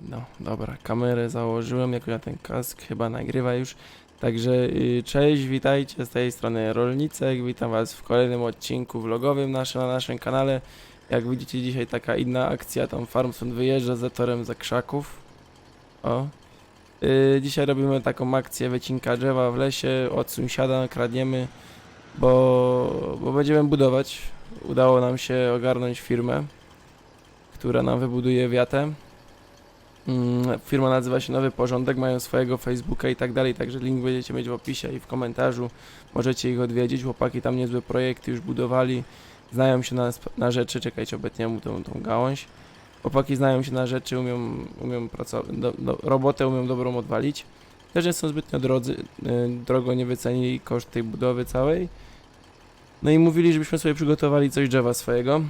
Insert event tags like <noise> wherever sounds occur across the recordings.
No, dobra, kamerę założyłem, jako na ten kask chyba nagrywa już. Także y, cześć, witajcie z tej strony Rolnicek, witam was w kolejnym odcinku vlogowym naszym, na naszym kanale. Jak widzicie dzisiaj taka inna akcja, tam Farmson wyjeżdża za torem za krzaków. O. Y, dzisiaj robimy taką akcję wycinka drzewa w lesie, od sąsiada kradniemy, bo, bo będziemy budować. Udało nam się ogarnąć firmę, która nam wybuduje wiatę. Mm, Firma nazywa się Nowy Porządek, mają swojego Facebooka i tak dalej, także link będziecie mieć w opisie i w komentarzu. Możecie ich odwiedzić, chłopaki tam niezłe projekty już budowali, znają się na, na rzeczy, czekajcie, obetnię mu tą, tą gałąź. Chłopaki znają się na rzeczy, umią, umią pracować, do, do, robotę umią dobrą odwalić. Też nie są zbytnio drodzy, y, drogo nie wycenili koszt tej budowy całej. No i mówili, żebyśmy sobie przygotowali coś drzewa swojego.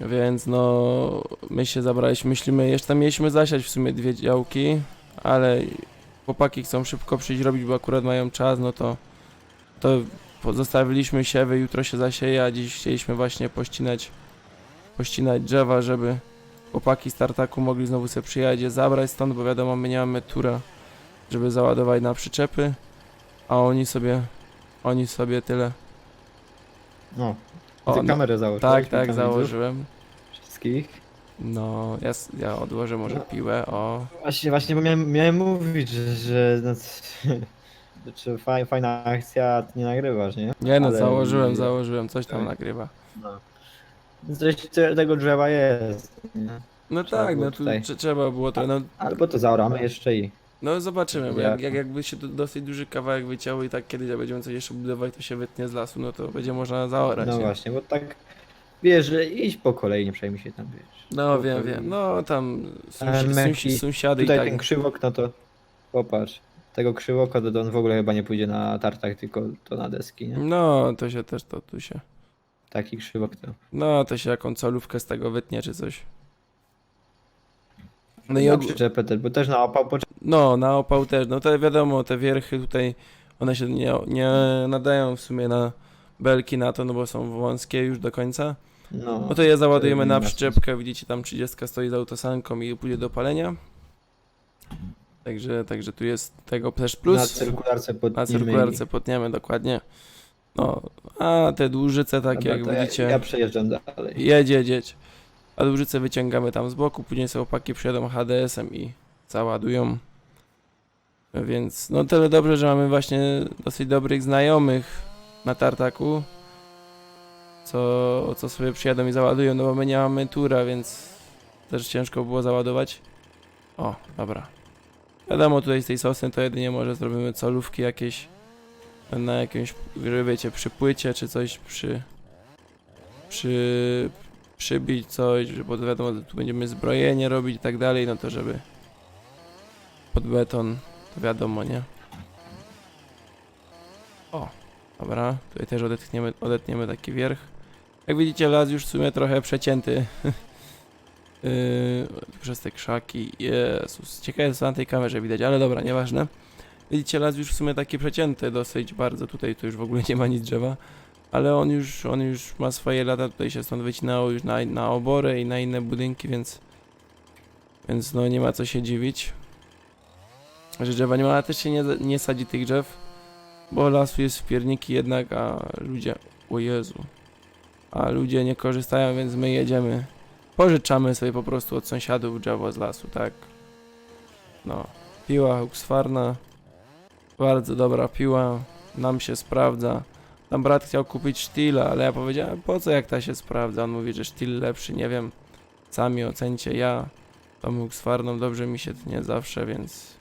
Więc no, my się zabraliśmy, myślimy, jeszcze mieliśmy zasiać w sumie dwie działki, ale chłopaki chcą szybko przyjść robić, bo akurat mają czas, no to, to pozostawiliśmy siewy, jutro się zasieje, a dziś chcieliśmy właśnie pościnać, pościnać drzewa, żeby chłopaki z tartaku mogli znowu sobie przyjechać je zabrać stąd, bo wiadomo, my nie mamy tura, żeby załadować na przyczepy, a oni sobie, oni sobie tyle. No, O, ty no, kamerę założyłeś? tak, tak, widzów założyłem. Wszystkich. No, ja, s- ja odłożę może No. piłę, o. Właśnie, właśnie, bo miałem, miałem mówić, że, że no, <laughs> czy faj, fajna akcja, a ty nie nagrywasz, nie? Nie no, Ale- założyłem, założyłem, coś tam Tak. nagrywa. No. Coś te- tego drzewa jest, nie? No Trzeba tak, było no tu tutaj. trze- trzeba było to, no, Albo to zaoramy jeszcze i... no zobaczymy, bo Ja- jak, jak jakby się to dosyć duży kawałek wycięło i tak kiedyś jak będziemy coś jeszcze budować, to się wytnie z lasu, no to będzie można zaorać, No nie? właśnie, bo tak, wiesz, że idź po kolei, nie przejmij się tam, wiesz. No wiem, wiem, no tam sąsi, sąsi, sąsiady i Tutaj tak, ten krzywok, no to popatrz. Tego krzywoka to on w ogóle chyba nie pójdzie na tartak, tylko to na deski, nie? no to się też, to tu się, Taki krzywok to... no to się jaką solówkę z tego wytnie czy coś. No i og- przyczepę też, bo też na opał potrzebny. No, na opał też. No to wiadomo, te wierchy tutaj, one się nie, nie nadają w sumie na belki na to, no bo są wąskie już do końca. No, No to je załadujemy na przyczepkę, widzicie tam 30 stoi z autosanką i pójdzie do palenia. Także, także tu jest tego też Na plus. cyrkularce pod Na cyrkularce potniemy dokładnie. No, a te dłużyce takie jak widzicie. Ja, ja przejeżdżam dalej. Jedź, jedź. A dłużyce wyciągamy tam z boku, później sobie opaki przyjadą HDS-em i załadują. Więc no tyle dobrze, że mamy właśnie dosyć dobrych znajomych na tartaku, co, co sobie przyjadą i załadują, no bo my nie mamy tura, więc też ciężko było załadować. O, dobra. Wiadomo, tutaj z tej sosny to jedynie może zrobimy solówki jakieś na jakimś, wiecie, przy płycie czy coś przy przy przybić coś, bo wiadomo, tu będziemy zbrojenie robić i tak dalej, no to żeby pod beton, to wiadomo, nie? O, dobra, tutaj też odetchniemy, odetniemy taki wierch. Jak widzicie, las już w sumie trochę przecięty. <laughs> yy, przez te krzaki. Jezus, ciekawe co na tej kamerze widać, ale dobra, nieważne. Widzicie, las już w sumie taki przecięty dosyć bardzo, tutaj to już w ogóle nie ma nic drzewa. Ale on już, on już ma swoje lata, tutaj się stąd wycinało już na, na obory i na inne budynki, więc więc no nie ma co się dziwić. Że drzewa nie ma, ale też się nie, nie sadzi tych drzew, bo lasu jest w pierniki jednak, a ludzie, o Jezu, a ludzie nie korzystają, więc my jedziemy, pożyczamy sobie po prostu od sąsiadów drzewo z lasu, tak. No, piła Huxfarna, bardzo dobra piła, nam się sprawdza. Tam brat chciał kupić sztila, ale ja powiedziałem, po co jak ta się sprawdza? On mówi, że sztil lepszy, nie wiem. Sami ocencie, ja mógł z farną, dobrze mi się tnie zawsze, więc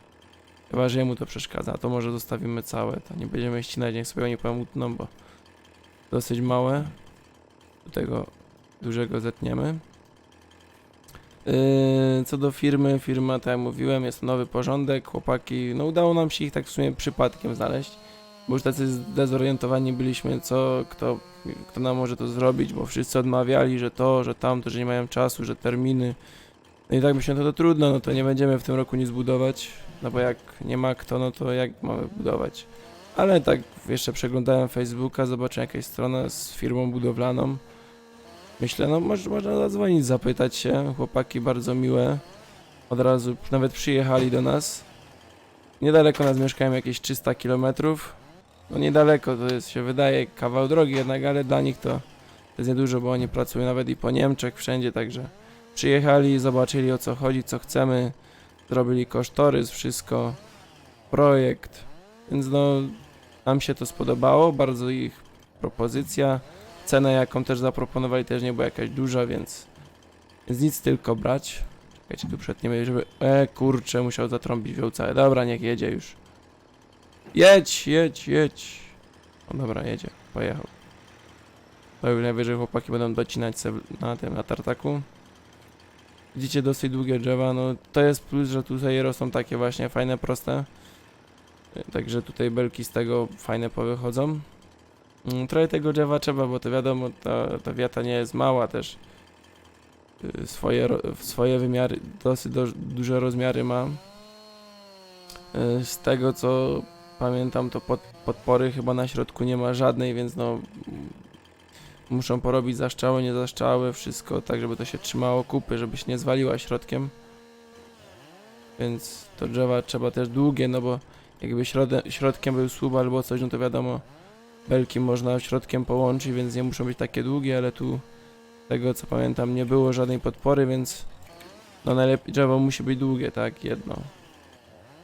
chyba, że jemu to przeszkadza, to może zostawimy całe, to nie będziemy ścinać, niech sobie oni pomutną, bo dosyć małe. Do tego dużego zetniemy. Yy, co do firmy, firma, tak jak mówiłem, jest nowy porządek, chłopaki, no udało nam się ich tak w sumie przypadkiem znaleźć bo już tacy zdezorientowani byliśmy, co, kto, kto nam może to zrobić, bo wszyscy odmawiali, że to, że tamto, że nie mają czasu, że terminy. No i tak myślę, no to trudno, no to nie będziemy w tym roku nic budować, no bo jak nie ma kto, no to jak mamy budować? Ale tak jeszcze przeglądałem Facebooka, zobaczyłem jakąś stronę z firmą budowlaną. Myślę, no może można zadzwonić, zapytać się, chłopaki bardzo miłe. od razu nawet przyjechali do nas. Niedaleko nas mieszkają jakieś 300 km. No niedaleko, to jest, się wydaje kawał drogi jednak, ale dla nich to, to jest niedużo, bo oni pracują nawet i po Niemczech, wszędzie, także przyjechali, zobaczyli o co chodzi, co chcemy, zrobili kosztorys, wszystko, projekt, więc no nam się to spodobało, bardzo ich propozycja, cena jaką też zaproponowali też nie była jakaś duża, więc, więc nic tylko brać. Czekajcie, tu przetniemy, żeby... E, kurczę, musiał zatrąbić całe. Dobra, niech jedzie już. Jedź, jedź, jedź. O dobra, jedzie, pojechał. To już najwyżej chłopaki będą docinać se na tym, na tartaku. Widzicie dosyć długie drzewa, no to jest plus, że tutaj rosną takie właśnie fajne, proste. Także tutaj belki z tego fajne powychodzą. Mm, Trochę tego drzewa trzeba, bo to wiadomo, ta, ta wiata nie jest mała też. Y, Swoje, swoje wymiary, dosyć do, duże rozmiary ma. Y, Z tego co pamiętam, to pod, podpory chyba na środku nie ma żadnej, więc no mm, muszą porobić zaszczały, nie zaszczały, wszystko tak, żeby to się trzymało kupy, żeby się nie zwaliła środkiem. Więc to drzewa trzeba też długie, no bo jakby środkiem był słup albo coś, no to wiadomo, belki można środkiem połączyć, więc nie muszą być takie długie, ale tu tego co pamiętam nie było żadnej podpory, więc no najlepiej drzewo musi być długie, tak, jedno.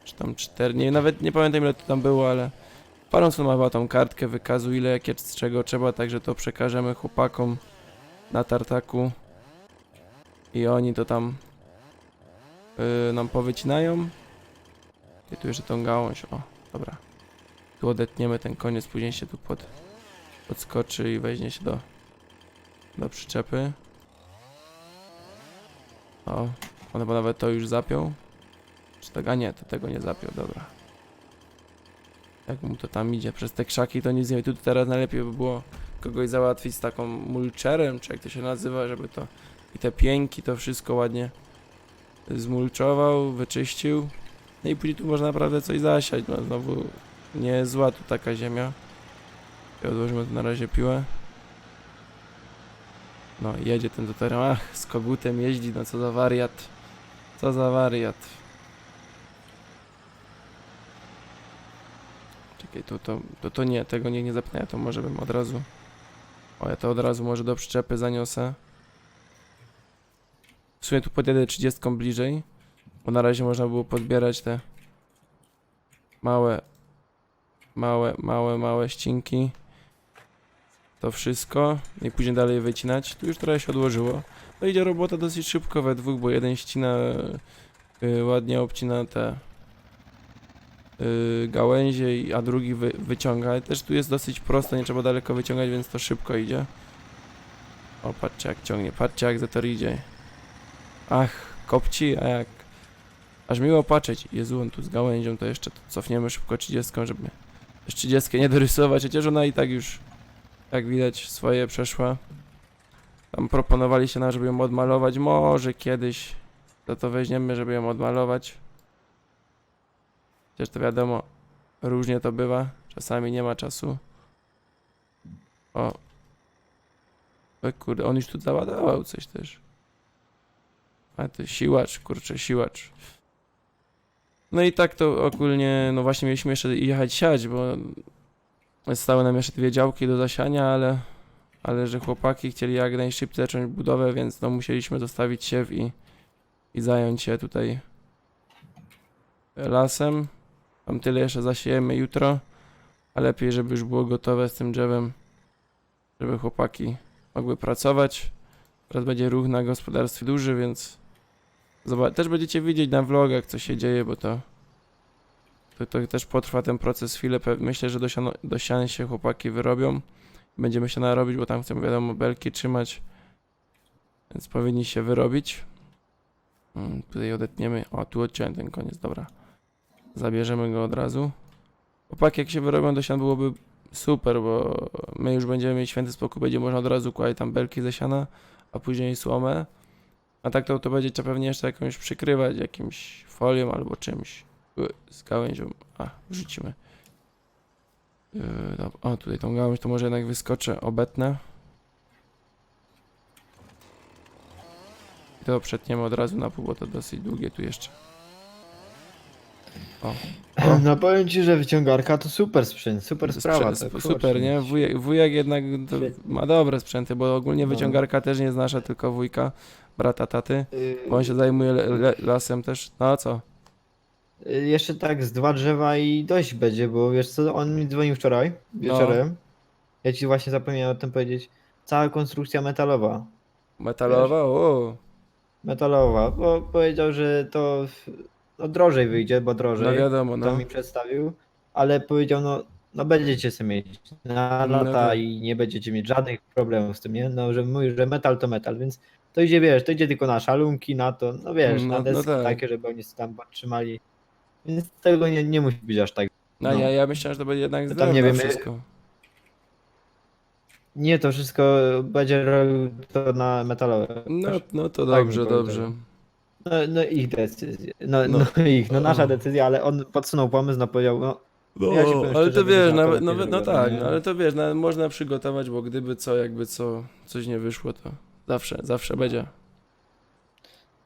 Czy tam cztery, nie, nawet nie pamiętam ile to tam było, ale Paronson ma chyba tą kartkę wykazu ile jakie z czego trzeba, także to przekażemy chłopakom na tartaku i oni to tam yy, nam powycinają. I tu jeszcze tą gałąź, o, dobra. Tu odetniemy ten koniec, później się tu pod, podskoczy i weźmie się do, do przyczepy. O, on chyba nawet to już zapiął. Tego, nie, to tego nie zapiął, dobra. Jak mu to tam idzie przez te krzaki, to nic nie wiem. Tu teraz najlepiej by było kogoś załatwić z taką mulcherem, czy jak to się nazywa, żeby to i te pięki, to wszystko ładnie zmulczował, wyczyścił. No i później tu można naprawdę coś zasiać. No znowu nie zła tu taka ziemia. I odłożymy tu na razie piłę. No jedzie ten do Ach, z kogutem jeździ, no co za wariat. Co za wariat. Czekaj, to, to, to, to nie, tego niech nie zapnę, to może bym od razu... O, ja to od razu może do przyczepy zaniosę. W sumie tu podjadę 30 bliżej, bo na razie można było podbierać te małe, małe, małe, małe ścinki. To wszystko i później dalej wycinać. Tu już trochę się odłożyło. No idzie robota dosyć szybko we dwóch, bo jeden ścina y, ładnie obcina te gałęzie, i- a drugi wy, wyciąga. Ale też tu jest dosyć prosto, nie trzeba daleko wyciągać, więc to szybko idzie. O, patrzcie jak ciągnie, patrzcie jak Zetor idzie. Ach, kopci, a jak... Aż miło patrzeć. Jezu, on tu z gałęzią, to jeszcze cofniemy szybko 30, żeby też 30 nie dorysować, chociaż ona i tak już, jak widać, swoje przeszła. Tam proponowali się na, żeby ją odmalować, może kiedyś to to weźmiemy, żeby ją odmalować. Chociaż to wiadomo, różnie to bywa, czasami nie ma czasu. O. O kurde, on już tu załadował coś też. A to siłacz, kurczę, siłacz. No i tak to ogólnie, no właśnie mieliśmy jeszcze jechać siać, bo zostały nam jeszcze dwie działki do zasiania, ale, ale że chłopaki chcieli jak najszybciej zacząć budowę, więc no musieliśmy zostawić siew i, i zająć się tutaj lasem. Tam tyle jeszcze zasiejemy jutro, a lepiej, żeby już było gotowe z tym drzewem, żeby chłopaki mogły pracować. Teraz będzie ruch na gospodarstwie duży, więc zobacz, też będziecie widzieć na vlogach, co się dzieje, bo to, to, to też potrwa ten proces chwilę. Myślę, że do, siano, do sian się chłopaki wyrobią. Będziemy się narobić, bo tam chcemy, wiadomo, belki trzymać, więc powinni się wyrobić. Mm, tutaj odetniemy. O, tu odciąłem ten koniec, dobra. Zabierzemy go od razu. Chłopaki, jak się wyrobią do sian, byłoby super, bo my już będziemy mieć święty spokój, będzie można od razu kłaść tam belki ze siana, a później słomę. A tak to, to będzie trzeba pewnie jeszcze jakąś przykrywać jakimś folią albo czymś y, z gałęzią. A, wrzucimy. Yy. O, tutaj tą gałąź to może jednak wyskoczę, obetnę. I to przetniemy od razu na pół, bo to dosyć długie tu jeszcze. O, O. No powiem ci, że wyciągarka to super sprzęt, super sprawa. To sp- super, nie? Wujek, wujek jednak to ma dobre sprzęty, bo ogólnie No. wyciągarka też nie jest nasza, tylko wujka, brata taty. Y, Bo on się zajmuje le, le, lasem też. No a co? y, Jeszcze tak z dwa drzewa i dość będzie, bo wiesz co, on mi dzwonił wczoraj No. wieczorem. Ja ci właśnie zapomniałem o tym powiedzieć. Cała konstrukcja metalowa. Metalowa? O, Metalowa, bo powiedział, że to no, drożej wyjdzie, bo drożej. no wiadomo, to no. mi przedstawił, ale powiedział, no, no będziecie sobie mieć na No lata tak. i nie będziecie mieć żadnych problemów z tym, nie? No, że mówi, że metal to metal, więc to idzie, wiesz, to idzie tylko na szalunki, na to, no wiesz, No- na no deski tak. takie, żeby oni się tam trzymali. Więc tego nie, nie musi być aż tak. No, no. ja, ja myślałem, że to będzie jednak z To tam nie drewna wszystko. Nie, to wszystko będzie robił to na metalowe. No, no to mi dobrze, powiedział. dobrze. No, no ich decyzje. No, No. no. ich, no nasza O. decyzja, ale on podsunął pomysł, no powiedział, no No, Ja ale to wiesz, nawet, no tak, nie? ale to wiesz, no, można przygotować, bo gdyby co, jakby co, coś nie wyszło, to zawsze, zawsze będzie.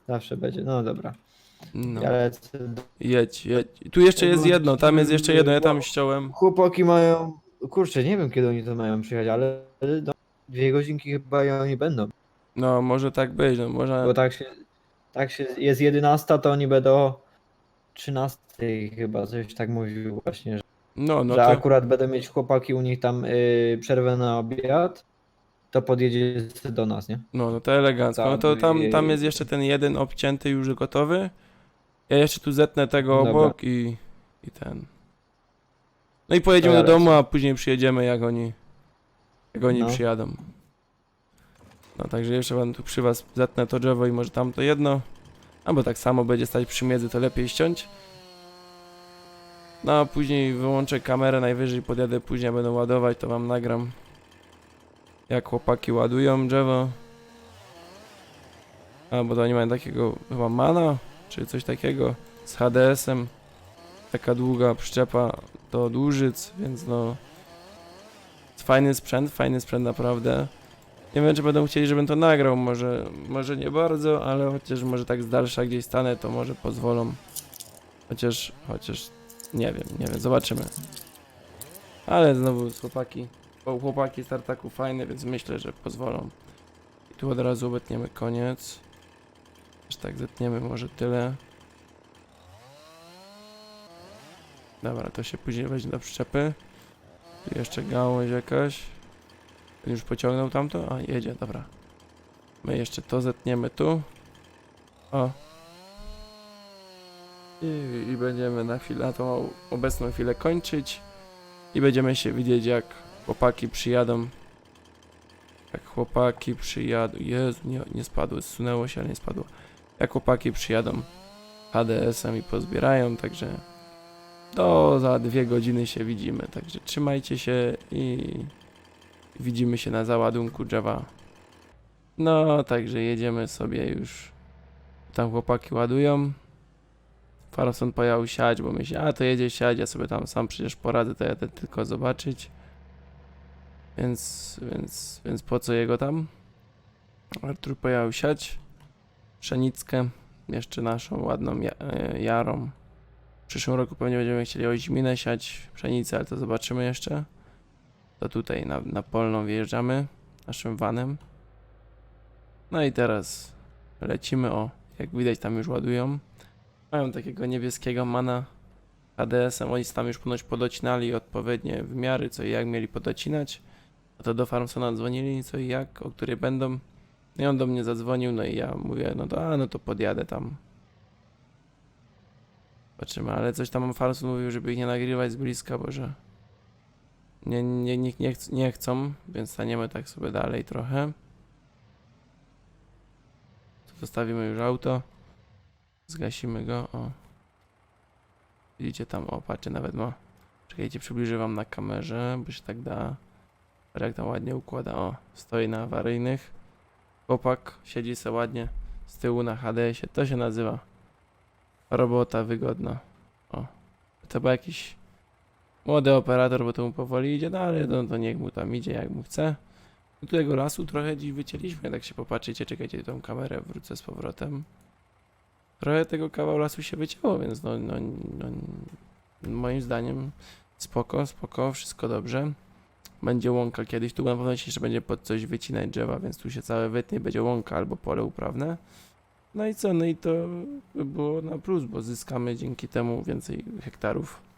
zawsze będzie, no dobra. No. Ja lecę Jedź, jedź. Tu jeszcze jest jedno, tam jest jeszcze jedno, ja tam ściąłem. Chłopaki mają. Kurczę, nie wiem kiedy oni to mają przyjechać, ale no, dwie godzinki chyba i oni będą. No, może tak być, no można... Bo tak się. Tak się. Jest 11, to oni będą 13 chyba, coś tak mówił właśnie, że, No, no że to... akurat będą mieć chłopaki u nich tam y, przerwę na obiad, to podjedzie do nas, nie? No, no to elegancko. No to tam, tam jest jeszcze ten jeden obcięty już gotowy. Ja jeszcze tu zetnę tego Dobra. obok i, i ten. No i pojedziemy do domu, a później przyjedziemy jak oni, jak oni No. przyjadą. No także jeszcze wam tu przy was zetnę to drzewo i może tam to jedno. Albo tak samo będzie stać przy miedzy, to lepiej ściąć. No a później wyłączę kamerę, najwyżej podjadę później, będę ładować, to wam nagram. Jak chłopaki ładują drzewo. A, bo to oni mają takiego chyba mana, czy coś takiego z HDS-em. Taka długa przyczepa do dłużyc, więc no... Fajny sprzęt, fajny sprzęt naprawdę. Nie wiem, czy będą chcieli, żebym to nagrał, może, może nie bardzo, ale chociaż może tak z dalsza gdzieś stanę, to może pozwolą. Chociaż, chociaż, nie wiem, nie wiem, zobaczymy. Ale znowu chłopaki, chłopaki z tartaku fajne, więc myślę, że pozwolą. I tu od razu obetniemy koniec. Też tak zetniemy może tyle. Dobra, to się później weźmie do przyczepy. Tu jeszcze gałąź jakaś. Już pociągnął tamto? A, jedzie, dobra. My jeszcze to zetniemy tu. O. I, I będziemy na chwilę, na tą obecną chwilę kończyć. I będziemy się widzieć jak chłopaki przyjadą. Jak chłopaki przyjadą. Jezu, nie, nie spadło, zsunęło się, ale nie spadło. Jak chłopaki przyjadą HDS-em i pozbierają, także do za dwie godziny się widzimy. Także trzymajcie się i widzimy się na załadunku drzewa. No, także jedziemy sobie już. Tam chłopaki ładują. Farson pojechał siać, bo myśli, a to jedzie siać, ja sobie tam sam przecież poradzę, to jadę tylko zobaczyć. Więc, więc, więc po co jego tam? Artur pojechał siać. Pszenickę, jeszcze naszą ładną ja, e, jarą. W przyszłym roku pewnie będziemy chcieli oźminę siać, pszenicę, ale to zobaczymy jeszcze. To tutaj na, na polną wjeżdżamy naszym vanem. No i teraz lecimy, o, jak widać tam już ładują. Mają takiego niebieskiego mana ADS-em, oni tam już ponoć podocinali odpowiednie wymiary, co i jak mieli podocinać. No to do Farmsona dzwonili, co i jak, o której będą. No i on do mnie zadzwonił, no i ja mówię, no to a, no to podjadę tam. Zobaczymy, ale coś tam Farmson mówił, żeby ich nie nagrywać z bliska, bo że nie, nie, nie, nie, nie chcą, więc staniemy tak sobie dalej trochę. Tu zostawimy już auto. Zgasimy go, o. Widzicie tam, o, patrzcie, nawet ma. Czekajcie, przybliżę wam na kamerze, bo się tak da. Jak tam ładnie układa, o, stoi na awaryjnych. Chłopak siedzi se ładnie z tyłu na HDS-ie, to się nazywa robota wygodna. O, to był jakiś młody operator, bo to mu powoli idzie, ale no, to niech mu tam idzie jak mu chce. Do tego lasu trochę dziś wycięliśmy, tak się popatrzycie, czekajcie tą kamerę, wrócę z powrotem. Trochę tego kawał lasu się wycięło, więc no, no, no moim zdaniem spoko, spoko, wszystko dobrze. Będzie łąka kiedyś, tu na pewno się jeszcze będzie pod coś wycinać drzewa, więc tu się całe wytnie, będzie łąka albo pole uprawne. No i co, no i to by było na plus, bo zyskamy dzięki temu więcej hektarów.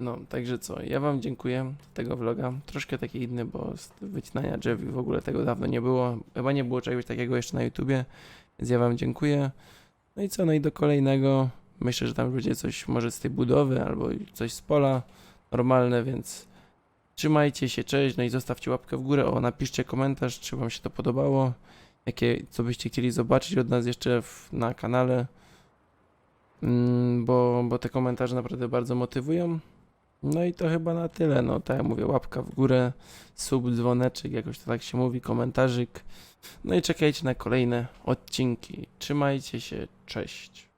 No, także co, ja wam dziękuję tego vloga. Troszkę taki inny, bo z wycinania drzew i w ogóle tego dawno nie było. Chyba nie było czegoś takiego jeszcze na YouTubie, więc ja wam dziękuję. No i co, no i do kolejnego. Myślę, że tam będzie coś może z tej budowy albo coś z pola normalne, więc trzymajcie się, cześć, no i zostawcie łapkę w górę, o napiszcie komentarz, czy wam się to podobało, jakie, co byście chcieli zobaczyć od nas jeszcze w, na kanale, mm, bo, bo te komentarze naprawdę bardzo motywują. No i to chyba na tyle, no tak jak mówię, łapka w górę, sub, dzwoneczek, jakoś to tak się mówi, komentarzyk. No i czekajcie na kolejne odcinki. Trzymajcie się, cześć.